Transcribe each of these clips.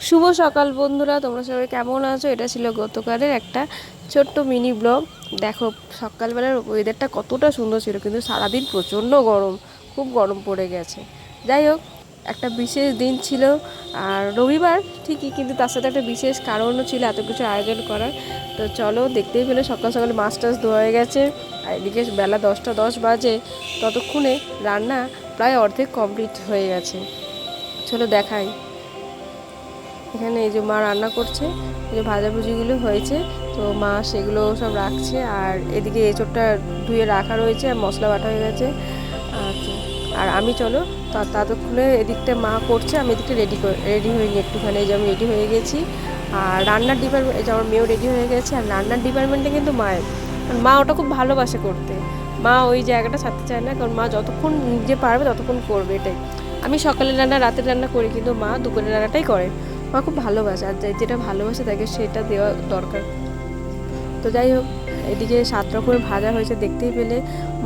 শুভ সকাল বন্ধুরা, তোমরা সবাই কেমন আছো? এটা ছিল গতকালের একটা ছোট্ট মিনি ব্লগ দেখো, সকালবেলার ওয়েদারটা কতটা সুন্দর ছিল, কিন্তু সারাদিন প্রচণ্ড গরম, খুব গরম পড়ে গেছে। যাই হোক, একটা বিশেষ দিন ছিল, আর রবিবার ঠিকই, কিন্তু তার সাথে একটা বিশেষ কারণও ছিল, এত কিছু আয়োজন করার। তো চলো, দেখতেই পেলে সকাল সকাল মাছ টাছ ধোয়া হয়ে গেছে, আর এদিকে বেলা দশটা দশ বাজে, ততক্ষণে রান্না প্রায় অর্ধেক কমপ্লিট হয়ে গেছে। চলো দেখাই। এখানে এই যে মা রান্না করছে এই যে ভাজাভুজিগুলো হয়েছে তো মা সেগুলো সব রাখছে আর এদিকে এঁচোড়টা ধুয়ে রাখা রয়েছে আর মশলা বাটা হয়ে গেছে। আচ্ছা। আর আমি চলো তা- ততক্ষণে এদিকটা মা করছে আমি এদিকটা রেডি রেডি হয়ে নিই একটুখানি এই যে আমি রেডি হয়ে গেছি। আর রান্নার ডিপার্টমেন্ট এই যে আমার মেয়েও রেডি হয়ে গেছে আর রান্নার ডিপার্টমেন্টে কিন্তু মায়ের। কারণ মা ওটা খুব ভালোবাসে করতে। মা ওই জায়গাটা ছাড়তে চায় না কারণ মা যতক্ষণ নিজে পারবে ততক্ষণ করবে এটাই। আমি সকালের রান্না রাতের রান্না করি কিন্তু মা দুপুরের রান্নাটাই করে। মা খুব ভালোবাসে, আর যেটা ভালোবাসে তাকে সেটা দেওয়া দরকার। তো যাই হোক, এদিকে সাত রকমের ভাজা হয়েছে, দেখতেই পেলে।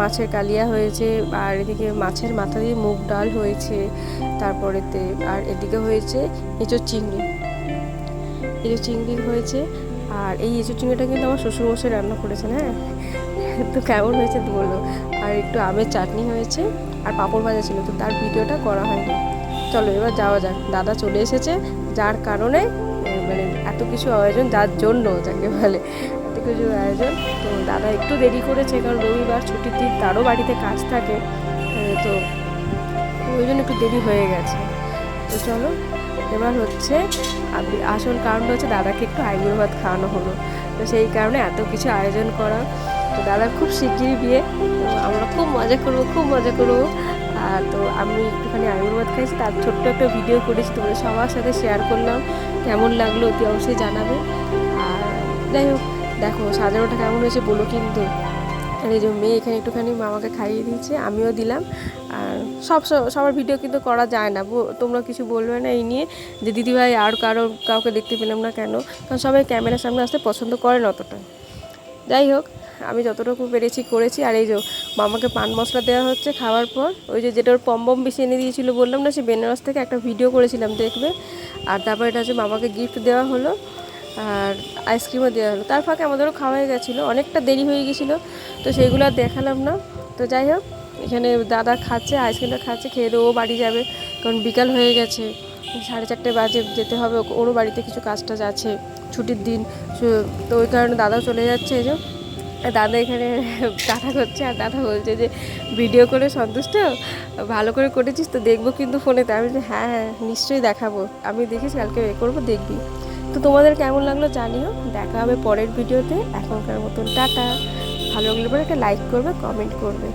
মাছের কালিয়া হয়েছে, আর এদিকে মাছের মাথা দিয়ে মুগ ডাল হয়েছে, তারপরেতে আর এদিকে হয়েছে এঁচোর চিংড়ি। এঁচোর চিংড়ি হয়েছে, আর এই এঁচোর চিংড়িটা কিন্তু আমার শ্বশুরমশাই রান্না করেছেন হ্যাঁ? তো কেমন হয়েছে বলল আর একটু আমের চাটনি হয়েছে, আর পাঁপড় ভাজা ছিল, তো তার ভিডিওটা করা হয়নি। চলো, এবার যাওয়া যাক। দাদা চলে এসেছে, যার কারণে মানে এত কিছু আয়োজন, যার জন্য যাকে বলে, এত কিছু আয়োজন। তো দাদা একটু দেরি করেছে, কারণ রবিবার ছুটির দিন তারও বাড়িতে কাজ থাকে তো ওই জন্য একটু দেরি হয়ে গেছে। তো চলো, এবার হচ্ছে আসল কারণ হচ্ছে দাদাকে একটু আইবুড়ো ভাত খাওয়ানো হলো। তো সেই কারণে এত কিছু আয়োজন করা। তো দাদার খুব শিগগিরই বিয়ে আমরা খুব মজা করব, খুব মজা করব। তো আমি একটুখানি ভাত খাইছি। তার ছোট্ট একটা ভিডিও করেছি তোমাদের সবার সাথে শেয়ার করলাম। কেমন লাগল অতি অবশ্যই জানাবে। আর যাই হোক, দেখো, সাজানোটা কেমন হয়েছে বলো কিন্তু। এই যে মেয়ে এখানে একটুখানি মামাকে খাইয়ে দিয়েছে, আমিও দিলাম। আর সব সবার ভিডিও কিন্তু করা যায় না। তোমরা কিছু বলবে না এই নিয়ে যে দিদিভাই আর কারও, কাউকে দেখতে পেলাম না কেন? কারণ সবাই ক্যামেরার সামনে আসতে পছন্দ করে না অতটা। যাই হোক, আমি যতটুকু পেরেছি করেছি। আর এই যে মামাকে পান মশলা দেওয়া হচ্ছে খাওয়ার পর, ওই যে যেটা ওর পম্বম বেশি এনে দিয়েছিলো বললাম না, সে বেনারস থেকে একটা ভিডিও করেছিলাম দেখবে। আর তারপর এটা হচ্ছে মামাকে গিফট দেওয়া হলো, আর আইসক্রিমও দেওয়া হলো। তার ফাঁকে আমাদেরও খাওয়া হয়ে গেছিল, অনেকটা দেরি হয়ে গেছিল, তো সেইগুলো আর দেখালাম না। তো যাই হোক, এখানে দাদা খাচ্ছে আইসক্রিমটা খাচ্ছে, খেয়ে ও বাড়ি যাবে, কারণ বিকাল হয়ে গেছে। সাড়ে চারটে বাজে যেতে হবে ওরও বাড়িতে কিছু কাজ টাজ আছে ছুটির দিন। তো ওই কারণে দাদাও চলে যাচ্ছে এই যে। দাদা এখানে টাটা করছে আর দাদা বলছে যে ভিডিও করে সন্তুষ্ট? ভালো করে করেছিস তো দেখব কিন্তু ফোনেতে আমি বলছি, হ্যাঁ হ্যাঁ নিশ্চয়ই দেখাবো। আমি দেখিস কালকে এ করব দেখবি। তো তোমাদের কেমন লাগল জানিও। দেখা হবে পরের ভিডিওতে। এখনকার মতন টাটা। ভালো লাগলে পরে একটা লাইক করবে কমেন্ট করবে।